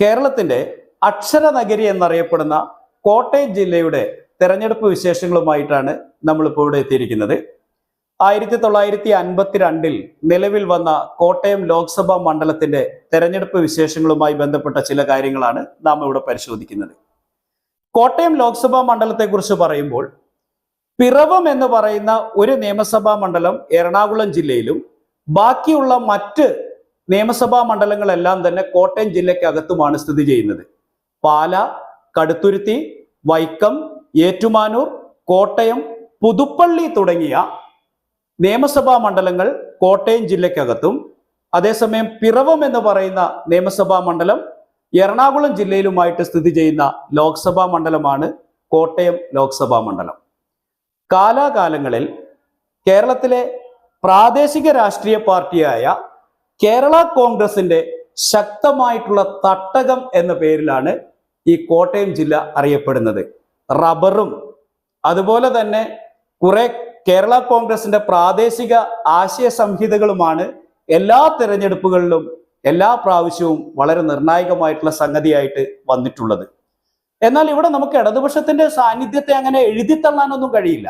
കേരളത്തിന്റെ അക്ഷര നഗരി എന്നറിയപ്പെടുന്ന കോട്ടയം ജില്ലയുടെ തെരഞ്ഞെടുപ്പ് വിശേഷങ്ങളുമായിട്ടാണ് നമ്മളിപ്പോൾ ഇവിടെ എത്തിയിരിക്കുന്നത്. ആയിരത്തി തൊള്ളായിരത്തി അൻപത്തിരണ്ടിൽ നിലവിൽ വന്ന കോട്ടയം ലോക്സഭാ മണ്ഡലത്തിന്റെ തെരഞ്ഞെടുപ്പ് വിശേഷങ്ങളുമായി ബന്ധപ്പെട്ട ചില കാര്യങ്ങളാണ് നാം ഇവിടെ പരിശോധിക്കുന്നത്. കോട്ടയം ലോക്സഭാ മണ്ഡലത്തെക്കുറിച്ച് പറയുമ്പോൾ പിറവം എന്ന് പറയുന്ന ഒരു നിയമസഭാ മണ്ഡലം എറണാകുളം ജില്ലയിലും ബാക്കിയുള്ള മറ്റ് നിയമസഭാ മണ്ഡലങ്ങളെല്ലാം തന്നെ കോട്ടയം ജില്ലയ്ക്കകത്തുമാണ് സ്ഥിതി ചെയ്യുന്നത്. പാല കടുത്തുരുത്തി വൈക്കം ഏറ്റുമാനൂർ കോട്ടയം പുതുപ്പള്ളി തുടങ്ങിയ നിയമസഭാ മണ്ഡലങ്ങൾ കോട്ടയം ജില്ലയ്ക്കകത്തും അതേസമയം പിറവം എന്ന് പറയുന്ന നിയമസഭാ മണ്ഡലം എറണാകുളം ജില്ലയിലുമായിട്ട് സ്ഥിതി ചെയ്യുന്ന ലോക്സഭാ മണ്ഡലമാണ് കോട്ടയം ലോക്സഭാ മണ്ഡലം. കാലാകാലങ്ങളിൽ കേരളത്തിലെ പ്രാദേശിക രാഷ്ട്രീയ പാർട്ടിയായ കേരള കോൺഗ്രസിന്റെ ശക്തമായിട്ടുള്ള തട്ടകം എന്ന പേരിലാണ് ഈ കോട്ടയം ജില്ല അറിയപ്പെടുന്നത്. റബ്ബറും അതുപോലെ തന്നെ കുറെ കേരള കോൺഗ്രസിന്റെ പ്രാദേശിക ആശയ സംഹിതകളുമാണ് എല്ലാ തിരഞ്ഞെടുപ്പുകളിലും എല്ലാ പ്രാവശ്യവും വളരെ നിർണായകമായിട്ടുള്ള സംഗതിയായിട്ട് വന്നിട്ടുള്ളത്. എന്നാൽ ഇവിടെ നമുക്ക് ഇടതുപക്ഷത്തിന്റെ സാന്നിധ്യത്തെ അങ്ങനെ എഴുതിത്തള്ളാനൊന്നും കഴിയില്ല.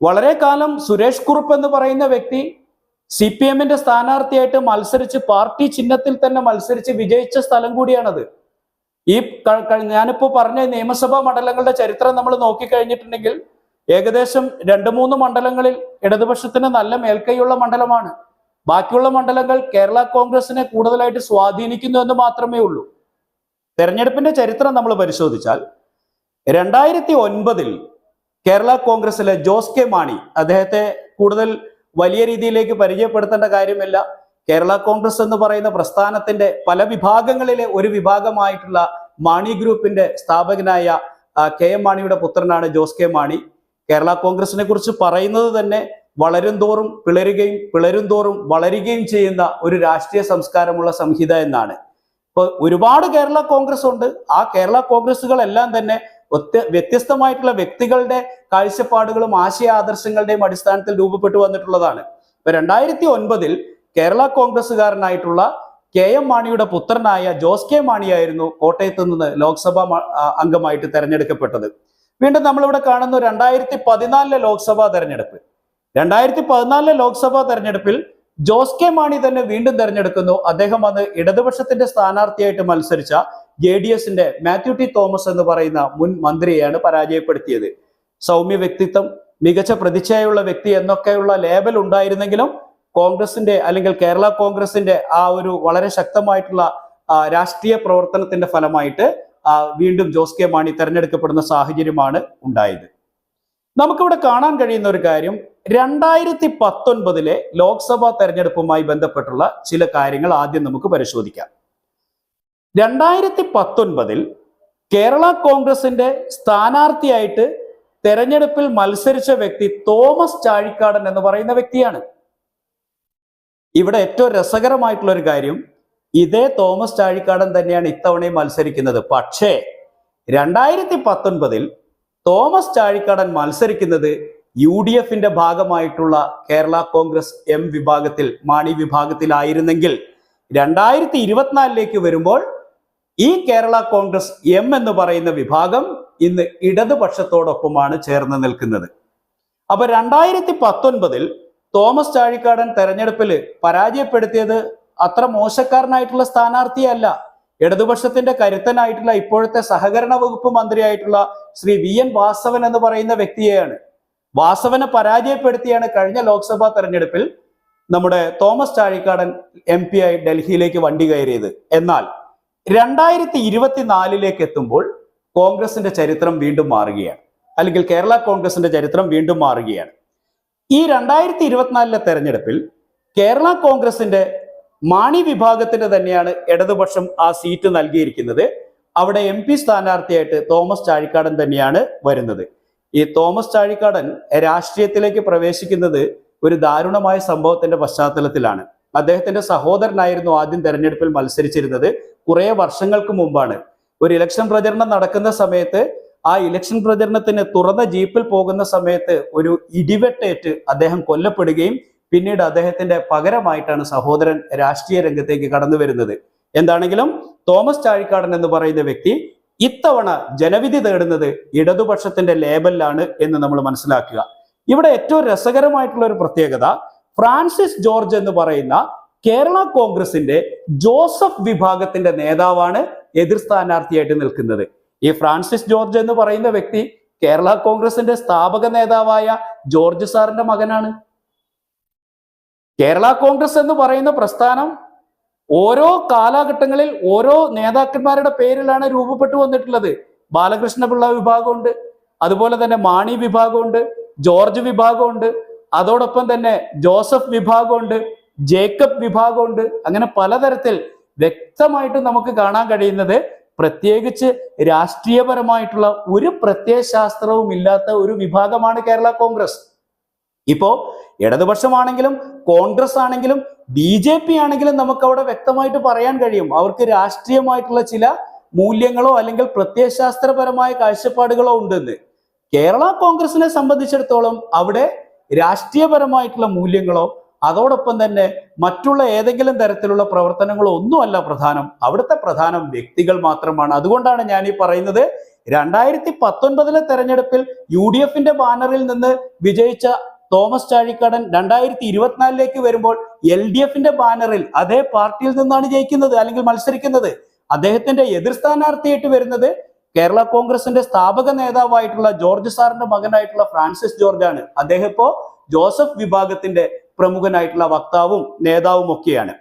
വളരെ കാലം സുരേഷ് കുറുപ്പ് എന്ന് പറയുന്ന വ്യക്തി സി പി എമ്മിന്റെ സ്ഥാനാർത്ഥിയായിട്ട് മത്സരിച്ച് പാർട്ടി ചിഹ്നത്തിൽ തന്നെ മത്സരിച്ച് വിജയിച്ച സ്ഥലം കൂടിയാണത്. ഈ ഞാനിപ്പോ പറഞ്ഞ നിയമസഭാ മണ്ഡലങ്ങളുടെ ചരിത്രം നമ്മൾ നോക്കിക്കഴിഞ്ഞിട്ടുണ്ടെങ്കിൽ ഏകദേശം രണ്ട് മൂന്ന് മണ്ഡലങ്ങളിൽ ഇടതുപക്ഷത്തിന് നല്ല മേൽക്കൈയുള്ള മണ്ഡലമാണ്. ബാക്കിയുള്ള മണ്ഡലങ്ങൾ കേരള കോൺഗ്രസിനെ കൂടുതലായിട്ട് സ്വാധീനിക്കുന്നു എന്ന് മാത്രമേ ഉള്ളൂ. തെരഞ്ഞെടുപ്പിന്റെ ചരിത്രം നമ്മൾ പരിശോധിച്ചാൽ രണ്ടായിരത്തി ഒൻപതിൽ കേരള കോൺഗ്രസിലെ ജോസ് കെ മാണി അദ്ദേഹത്തെ കൂടുതൽ വലിയ രീതിയിലേക്ക് പരിചയപ്പെടുത്തേണ്ട കാര്യമല്ല. കേരള കോൺഗ്രസ് എന്ന് പറയുന്ന പ്രസ്ഥാനത്തിന്റെ പല വിഭാഗങ്ങളിലെ ഒരു വിഭാഗമായിട്ടുള്ള മാണി ഗ്രൂപ്പിന്റെ സ്ഥാപകനായ കെ എം മാണിയുടെ പുത്രനാണ് ജോസ് കെ മാണി. കേരള കോൺഗ്രസിനെ കുറിച്ച് പറയുന്നത് തന്നെ വളരും തോറും പിളരുകയും പിളരും തോറും വളരുകയും ചെയ്യുന്ന ഒരു രാഷ്ട്രീയ സംസ്കാരമുള്ള സംഹിത എന്നാണ്. ഇപ്പൊ ഒരുപാട് കേരള കോൺഗ്രസ് ഉണ്ട്. ആ കേരള കോൺഗ്രസുകളെല്ലാം തന്നെ വ്യത്യസ്തമായിട്ടുള്ള വ്യക്തികളുടെ കാഴ്ചപ്പാടുകളും ആശയ ആദർശങ്ങളുടെയും അടിസ്ഥാനത്തിൽ രൂപപ്പെട്ടു വന്നിട്ടുള്ളതാണ്. ഇപ്പൊ രണ്ടായിരത്തി ഒൻപതിൽ കേരള കോൺഗ്രസ്സുകാരനായിട്ടുള്ള കെ എം മാണിയുടെ പുത്രനായ ജോസ് കെ മാണിയായിരുന്നു കോട്ടയത്ത് നിന്ന് ലോക്സഭാ അംഗമായിട്ട് തെരഞ്ഞെടുക്കപ്പെട്ടത്. വീണ്ടും നമ്മളിവിടെ കാണുന്നു രണ്ടായിരത്തി പതിനാലിലെ ലോക്സഭാ തെരഞ്ഞെടുപ്പ്. രണ്ടായിരത്തി പതിനാലിലെ ലോക്സഭാ തെരഞ്ഞെടുപ്പിൽ ജോസ് കെ മാണി തന്നെ വീണ്ടും തെരഞ്ഞെടുക്കുന്നു. അദ്ദേഹം അന്ന് ഇടതുപക്ഷത്തിന്റെ സ്ഥാനാർത്ഥിയായിട്ട് മത്സരിച്ച ജെ ഡി എസിന്റെ മാത്യു ടി തോമസ് എന്ന് പറയുന്ന മുൻ മന്ത്രിയെയാണ് പരാജയപ്പെടുത്തിയത്. സൗമ്യ വ്യക്തിത്വം മികച്ച പ്രതിച്ഛായുള്ള വ്യക്തി എന്നൊക്കെയുള്ള ലേബൽ ഉണ്ടായിരുന്നെങ്കിലും കോൺഗ്രസിന്റെ അല്ലെങ്കിൽ കേരള കോൺഗ്രസിന്റെ ആ ഒരു വളരെ ശക്തമായിട്ടുള്ള രാഷ്ട്രീയ പ്രവർത്തനത്തിന്റെ ഫലമായിട്ട് വീണ്ടും ജോസ് കെ മാണി തെരഞ്ഞെടുക്കപ്പെടുന്ന സാഹചര്യമാണ് ഉണ്ടായത്. നമുക്കിവിടെ കാണാൻ കഴിയുന്ന ഒരു കാര്യം രണ്ടായിരത്തി പത്തൊൻപതിലെ ലോക്സഭാ തെരഞ്ഞെടുപ്പുമായി ബന്ധപ്പെട്ടുള്ള ചില കാര്യങ്ങൾ ആദ്യം നമുക്ക് പരിശോധിക്കാം. രണ്ടായിരത്തി പത്തൊൻപതിൽ കേരള കോൺഗ്രസിന്റെ സ്ഥാനാർത്ഥിയായിട്ട് തെരഞ്ഞെടുപ്പിൽ മത്സരിച്ച വ്യക്തി തോമസ് ചാഴിക്കാടൻ എന്ന് പറയുന്ന വ്യക്തിയാണ്. ഇവിടെ ഏറ്റവും രസകരമായിട്ടുള്ള ഒരു കാര്യം ഇതേ തോമസ് ചാഴിക്കാടൻ തന്നെയാണ് ഇത്തവണയും മത്സരിക്കുന്നത്. പക്ഷേ രണ്ടായിരത്തി പത്തൊൻപതിൽ തോമസ് ചാഴിക്കാടൻ മത്സരിക്കുന്നത് യു ഡി എഫിന്റെ ഭാഗമായിട്ടുള്ള കേരള കോൺഗ്രസ് എം വിഭാഗത്തിൽ മാണി വിഭാഗത്തിലായിരുന്നെങ്കിൽ രണ്ടായിരത്തി ഇരുപത്തിനാലിലേക്ക് വരുമ്പോൾ ഈ കേരള കോൺഗ്രസ് എം എന്ന് പറയുന്ന വിഭാഗം ഇന്ന് ഇടതുപക്ഷത്തോടൊപ്പമാണ് ചേർന്ന് നിൽക്കുന്നത്. അപ്പൊ രണ്ടായിരത്തി പത്തൊൻപതിൽ തോമസ് ചാഴിക്കാടൻ തെരഞ്ഞെടുപ്പിൽ പരാജയപ്പെടുത്തിയത് അത്ര മോശക്കാരനായിട്ടുള്ള സ്ഥാനാർത്ഥിയല്ല. ഇടതുപക്ഷത്തിന്റെ കരുത്തനായിട്ടുള്ള ഇപ്പോഴത്തെ സഹകരണ വകുപ്പ് മന്ത്രിയായിട്ടുള്ള ശ്രീ വി എൻ വാസവൻ എന്ന് പറയുന്ന വ്യക്തിയെയാണ്. വാസവനെ പരാജയപ്പെടുത്തിയാണ് കഴിഞ്ഞ ലോക്സഭാ തെരഞ്ഞെടുപ്പിൽ നമ്മുടെ തോമസ് ചാഴിക്കാടൻ എം ആയി ഡൽഹിയിലേക്ക് വണ്ടി കയറിയത്. എന്നാൽ രണ്ടായിരത്തി ഇരുപത്തിനാലിലേക്ക് എത്തുമ്പോൾ കോൺഗ്രസിന്റെ ചരിത്രം വീണ്ടും മാറുകയാണ്. അല്ലെങ്കിൽ കേരള കോൺഗ്രസിന്റെ ചരിത്രം വീണ്ടും മാറുകയാണ്. ഈ രണ്ടായിരത്തി ഇരുപത്തിനാലിലെ തെരഞ്ഞെടുപ്പിൽ കേരള കോൺഗ്രസിന്റെ മാണി വിഭാഗത്തിന് തന്നെയാണ് ഇടതുപക്ഷം ആ സീറ്റ് നൽകിയിരിക്കുന്നത്. അവിടെ എം പി സ്ഥാനാർത്ഥിയായിട്ട് തോമസ് ചാഴിക്കാടൻ തന്നെയാണ് വരുന്നത്. ഈ തോമസ് ചാഴിക്കാടൻ രാഷ്ട്രീയത്തിലേക്ക് പ്രവേശിക്കുന്നത് ഒരു ദാരുണമായ സംഭവത്തിന്റെ പശ്ചാത്തലത്തിലാണ്. അദ്ദേഹത്തിന്റെ സഹോദരനായിരുന്നു ആദ്യം തെരഞ്ഞെടുപ്പിൽ മത്സരിച്ചിരുന്നത്. കുറെ വർഷങ്ങൾക്ക് മുമ്പാണ്. ഒരു ഇലക്ഷൻ പ്രചരണം നടക്കുന്ന സമയത്ത് ആ ഇലക്ഷൻ പ്രചരണത്തിന് തുറന്ന ജീപ്പിൽ പോകുന്ന സമയത്ത് ഒരു ഇടിവെട്ടേറ്റ് അദ്ദേഹം കൊല്ലപ്പെടുകയും പിന്നീട് അദ്ദേഹത്തിന്റെ പകരമായിട്ടാണ് സഹോദരൻ രാഷ്ട്രീയ രംഗത്തേക്ക് കടന്നു വരുന്നത്. എന്താണെങ്കിലും തോമസ് ചാഴിക്കാടൻ എന്ന് പറയുന്ന വ്യക്തി ഇത്തവണ ജനവിധി തേടുന്നത് ഇടതുപക്ഷത്തിന്റെ ലേബലിലാണ് എന്ന് നമ്മൾ മനസ്സിലാക്കുക. ഇവിടെ ഏറ്റവും രസകരമായിട്ടുള്ള ഒരു പ്രത്യേകത ഫ്രാൻസിസ് ജോർജ് എന്ന് പറയുന്ന കേരള കോൺഗ്രസിന്റെ ജോസഫ് വിഭാഗത്തിന്റെ നേതാവാണ് എതിർ സ്ഥാനാർത്ഥിയായിട്ട് നിൽക്കുന്നത്. ഈ ഫ്രാൻസിസ് ജോർജ് എന്ന് പറയുന്ന വ്യക്തി കേരള കോൺഗ്രസിന്റെ സ്ഥാപക നേതാവായ ജോർജ് സാറിന്റെ മകനാണ്. കേരള കോൺഗ്രസ് എന്ന് പറയുന്ന പ്രസ്ഥാനം ഓരോ കാലഘട്ടങ്ങളിൽ ഓരോ നേതാക്കന്മാരുടെ പേരിലാണ് രൂപപ്പെട്ടു വന്നിട്ടുള്ളത്. ബാലകൃഷ്ണപിള്ള വിഭാഗമുണ്ട് അതുപോലെ തന്നെ മാണി വിഭാഗമുണ്ട് ജോർജ് വിഭാഗമുണ്ട് അതോടൊപ്പം തന്നെ ജോസഫ് വിഭാഗമുണ്ട് ജേക്കബ് വിഭാഗമുണ്ട്. അങ്ങനെ പലതരത്തിൽ വ്യക്തമായിട്ട് നമുക്ക് കാണാൻ കഴിയുന്നത് പ്രത്യേകിച്ച് രാഷ്ട്രീയപരമായിട്ടുള്ള ഒരു പ്രത്യയശാസ്ത്രവും ഇല്ലാത്ത ഒരു വിഭാഗമാണ് കേരള കോൺഗ്രസ്. ഇപ്പോ ഇടതുപക്ഷമാണെങ്കിലും കോൺഗ്രസ് ആണെങ്കിലും ബി ജെ പി ആണെങ്കിലും നമുക്ക് അവിടെ വ്യക്തമായിട്ട് പറയാൻ കഴിയും. അവർക്ക് രാഷ്ട്രീയമായിട്ടുള്ള ചില മൂല്യങ്ങളോ അല്ലെങ്കിൽ പ്രത്യയശാസ്ത്രപരമായ കാഴ്ചപ്പാടുകളോ ഉണ്ടെന്ന്. കേരള കോൺഗ്രസിനെ സംബന്ധിച്ചിടത്തോളം അവിടെ രാഷ്ട്രീയപരമായിട്ടുള്ള മൂല്യങ്ങളോ അതോടൊപ്പം തന്നെ മറ്റുള്ള ഏതെങ്കിലും തരത്തിലുള്ള പ്രവർത്തനങ്ങളോ ഒന്നുമല്ല പ്രധാനം. അവിടുത്തെ പ്രധാനം വ്യക്തികൾ മാത്രമാണ്. അതുകൊണ്ടാണ് ഞാൻ ഈ പറയുന്നത് രണ്ടായിരത്തി പത്തൊൻപതിലെ തെരഞ്ഞെടുപ്പിൽ യു ഡി എഫിന്റെ ബാനറിൽ നിന്ന് വിജയിച്ച തോമസ് ചാഴിക്കാടൻ രണ്ടായിരത്തി ഇരുപത്തിനാലിലേക്ക് വരുമ്പോൾ എൽ ഡി എഫിന്റെ ബാനറിൽ അതേ പാർട്ടിയിൽ നിന്നാണ് ജയിക്കുന്നത് അല്ലെങ്കിൽ മത്സരിക്കുന്നത്. അദ്ദേഹത്തിന്റെ എതിർ സ്ഥാനാർത്ഥിയായിട്ട് വരുന്നത് കേരള കോൺഗ്രസിന്റെ സ്ഥാപക നേതാവായിട്ടുള്ള ജോർജ് സാറിന്റെ മകനായിട്ടുള്ള ഫ്രാൻസിസ് ജോർജ് ആണ് അദ്ദേഹം ഇപ്പോ ജോസഫ് വിഭാഗത്തിന്റെ പ്രമുഖനായിട്ടുള്ള വക്താവും നേതാവും ഒക്കെയാണ്.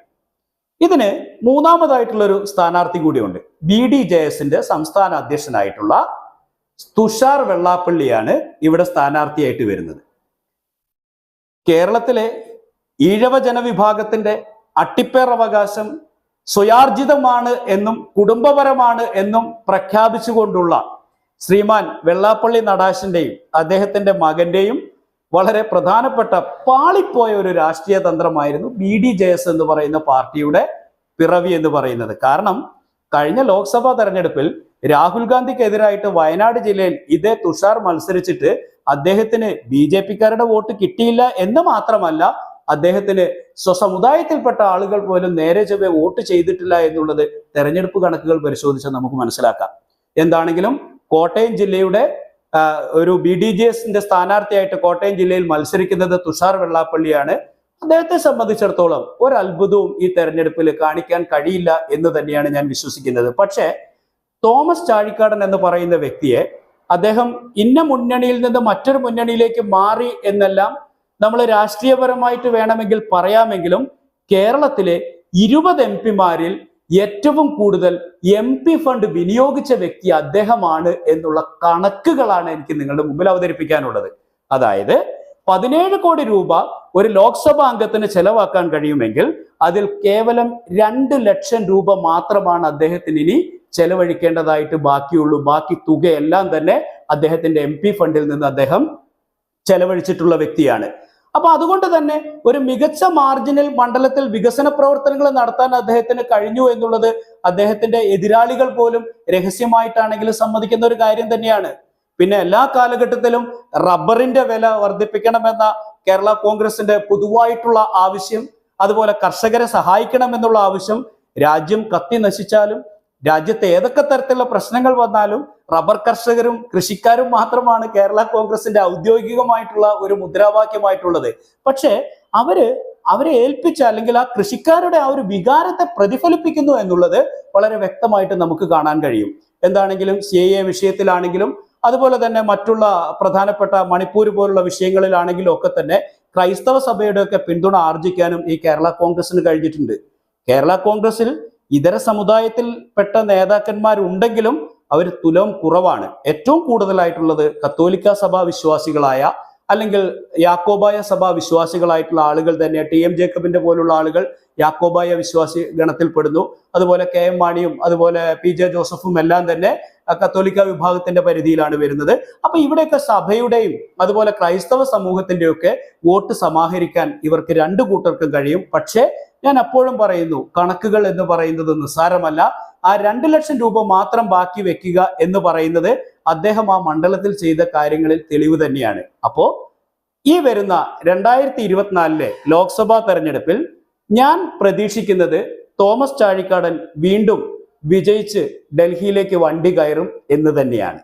ഇതിന് മൂന്നാമതായിട്ടുള്ളൊരു സ്ഥാനാർത്ഥി കൂടിയുണ്ട്. ബി ഡി ജെ എസിന്റെ സംസ്ഥാന അധ്യക്ഷനായിട്ടുള്ള തുഷാർ വെള്ളാപ്പള്ളിയാണ് ഇവിടെ സ്ഥാനാർത്ഥിയായിട്ട് വരുന്നത്. കേരളത്തിലെ ഈഴവ ജനവിഭാഗത്തിന്റെ അട്ടിപ്പേറവകാശം സ്വയാർജിതമാണ് എന്നും കുടുംബപരമാണ് എന്നും പ്രഖ്യാപിച്ചുകൊണ്ടുള്ള ശ്രീമാൻ വെള്ളാപ്പള്ളി നടാശിന്റെയും അദ്ദേഹത്തിന്റെ മകന്റെയും വളരെ പ്രധാനപ്പെട്ട പാളിപ്പോയ ഒരു രാഷ്ട്രീയ തന്ത്രമായിരുന്നു ബി ഡി ജെ എസ് എന്ന് പറയുന്ന പാർട്ടിയുടെ പിറവി എന്ന് പറയുന്നത്. കാരണം കഴിഞ്ഞ ലോക്സഭാ തെരഞ്ഞെടുപ്പിൽ രാഹുൽ ഗാന്ധിക്കെതിരായിട്ട് വയനാട് ജില്ലയിൽ ഇതേ തുഷാർ മത്സരിച്ചിട്ട് അദ്ദേഹത്തിന് ബി ജെ പിക്കാരുടെ വോട്ട് കിട്ടിയില്ല എന്ന് മാത്രമല്ല അദ്ദേഹത്തിന് സ്വസമുദായത്തിൽപ്പെട്ട ആളുകൾ പോലും നേരെ ചൊവ്വെ വോട്ട് ചെയ്തിട്ടില്ല എന്നുള്ളത് തെരഞ്ഞെടുപ്പ് കണക്കുകൾ പരിശോധിച്ചാൽ നമുക്ക് മനസ്സിലാക്കാം. എന്താണെങ്കിലും കോട്ടയം ജില്ലയുടെ ഒരു ബി ഡി ജെ എസിന്റെ സ്ഥാനാർത്ഥിയായിട്ട് കോട്ടയം ജില്ലയിൽ മത്സരിക്കുന്നത് തുഷാർ വെള്ളാപ്പള്ളിയാണ്. അദ്ദേഹത്തെ സംബന്ധിച്ചിടത്തോളം ഒരു അത്ഭുതവും ഈ തെരഞ്ഞെടുപ്പിൽ കാണിക്കാൻ കഴിയില്ല എന്ന് തന്നെയാണ് ഞാൻ വിശ്വസിക്കുന്നത്. പക്ഷേ തോമസ് ചാഴിക്കാടൻ എന്ന് പറയുന്ന വ്യക്തിയെ അദ്ദേഹം ഇന്ന മുന്നണിയിൽ നിന്ന് മറ്റൊരു മുന്നണിയിലേക്ക് മാറി എന്നെല്ലാം നമ്മൾ രാഷ്ട്രീയപരമായിട്ട് വേണമെങ്കിൽ പറയാമെങ്കിലും കേരളത്തിലെ ഇരുപത് എം പിമാരിൽ ഏറ്റവും കൂടുതൽ എം പി ഫണ്ട് വിനിയോഗിച്ച വ്യക്തി അദ്ദേഹമാണ് എന്നുള്ള കണക്കുകളാണ് എനിക്ക് നിങ്ങളുടെ മുമ്പിൽ അവതരിപ്പിക്കാനുള്ളത്. അതായത് പതിനേഴ് കോടി രൂപ ഒരു ലോക്സഭാ അംഗത്തിന് ചെലവാക്കാൻ കഴിയുമെങ്കിൽ അതിൽ കേവലം രണ്ട് ലക്ഷം രൂപ മാത്രമാണ് അദ്ദേഹത്തിന് ഇനി ചെലവഴിക്കേണ്ടതായിട്ട് ബാക്കിയുള്ളൂ. ബാക്കി തുകയെല്ലാം തന്നെ അദ്ദേഹത്തിന്റെ എം ഫണ്ടിൽ നിന്ന് അദ്ദേഹം ചെലവഴിച്ചിട്ടുള്ള വ്യക്തിയാണ്. അപ്പൊ അതുകൊണ്ട് തന്നെ ഒരു മികച്ച മാർജിനിൽ മണ്ഡലത്തിൽ വികസന പ്രവർത്തനങ്ങൾ നടത്താൻ അദ്ദേഹത്തിന് കഴിഞ്ഞു എന്നുള്ളത് അദ്ദേഹത്തിന്റെ എതിരാളികൾ പോലും രഹസ്യമായിട്ടാണെങ്കിലും സമ്മതിക്കുന്ന ഒരു കാര്യം തന്നെയാണ്. പിന്നെ എല്ലാ കാലഘട്ടത്തിലും റബ്ബറിന്റെ വില വർദ്ധിപ്പിക്കണമെന്ന കേരള കോൺഗ്രസിന്റെ പൊതുവായിട്ടുള്ള ആവശ്യം അതുപോലെ കർഷകരെ സഹായിക്കണമെന്നുള്ള ആവശ്യം രാജ്യം കത്തി നശിച്ചാലും രാജ്യത്തെ ഏതൊക്കെ തരത്തിലുള്ള പ്രശ്നങ്ങൾ വന്നാലും റബ്ബർ കർഷകരും കൃഷിക്കാരും മാത്രമാണ് കേരള കോൺഗ്രസിന്റെ ഔദ്യോഗികമായിട്ടുള്ള ഒരു മുദ്രാവാക്യമായിട്ടുള്ളത്. പക്ഷേ അവർ അവരെ ഏൽപ്പിച്ച അല്ലെങ്കിൽ ആ കൃഷിക്കാരുടെ ആ ഒരു വികാരത്തെ പ്രതിഫലിപ്പിക്കുന്നു എന്നുള്ളത് വളരെ വ്യക്തമായിട്ട് നമുക്ക് കാണാൻ കഴിയും. എന്താണെങ്കിലും സി എ വിഷയത്തിലാണെങ്കിലും അതുപോലെ തന്നെ മറ്റുള്ള പ്രധാനപ്പെട്ട മണിപ്പൂർ പോലുള്ള വിഷയങ്ങളിലാണെങ്കിലും ഒക്കെ തന്നെ ക്രൈസ്തവ സഭയുടെ ഒക്കെ പിന്തുണ ആർജിക്കാനും ഈ കേരള കോൺഗ്രസിന് കഴിഞ്ഞിട്ടുണ്ട്. കേരള കോൺഗ്രസിൽ ഇതര സമുദായത്തിൽപ്പെട്ട നേതാക്കന്മാരുണ്ടെങ്കിലും അവർ തുലം കുറവാണ്. ഏറ്റവും കൂടുതലായിട്ടുള്ളത് കത്തോലിക്ക സഭാ വിശ്വാസികളായ അല്ലെങ്കിൽ യാക്കോബായ സഭാ വിശ്വാസികളായിട്ടുള്ള ആളുകൾ തന്നെ ടി എം ജേക്കബിന്റെ പോലുള്ള ആളുകൾ യാക്കോബായ വിശ്വാസി ഗണത്തിൽപ്പെടുന്നു. അതുപോലെ കെ എം മാണിയും അതുപോലെ പി ജെ ജോസഫും എല്ലാം തന്നെ കത്തോലിക്ക വിഭാഗത്തിന്റെ പരിധിയിലാണ് വരുന്നത്. അപ്പൊ ഇവിടെയൊക്കെ സഭയുടെയും അതുപോലെ ക്രൈസ്തവ സമൂഹത്തിന്റെയൊക്കെ വോട്ട് സമാഹരിക്കാൻ ഇവർക്ക് രണ്ടു കൂട്ടർക്കും കഴിയും. പക്ഷേ ഞാൻ അപ്പോഴും പറയുന്നു കണക്കുകൾ എന്ന് പറയുന്നത് നിസ്സാരമല്ല. ആ രണ്ട് ലക്ഷം രൂപ മാത്രം ബാക്കി വെക്കുക എന്ന് പറയുന്നത് അദ്ദേഹം ആ മണ്ഡലത്തിൽ ചെയ്ത കാര്യങ്ങളിൽ തെളിവ് തന്നെയാണ്. അപ്പോ ഈ വരുന്ന രണ്ടായിരത്തി ഇരുപത്തിനാലിലെ ലോക്സഭാ തെരഞ്ഞെടുപ്പിൽ ഞാൻ പ്രതീക്ഷിക്കുന്നത് തോമസ് ചാഴിക്കാടൻ വീണ്ടും വിജയിച്ച് ഡൽഹിയിലേക്ക് വണ്ടി കയറും എന്ന് തന്നെയാണ്.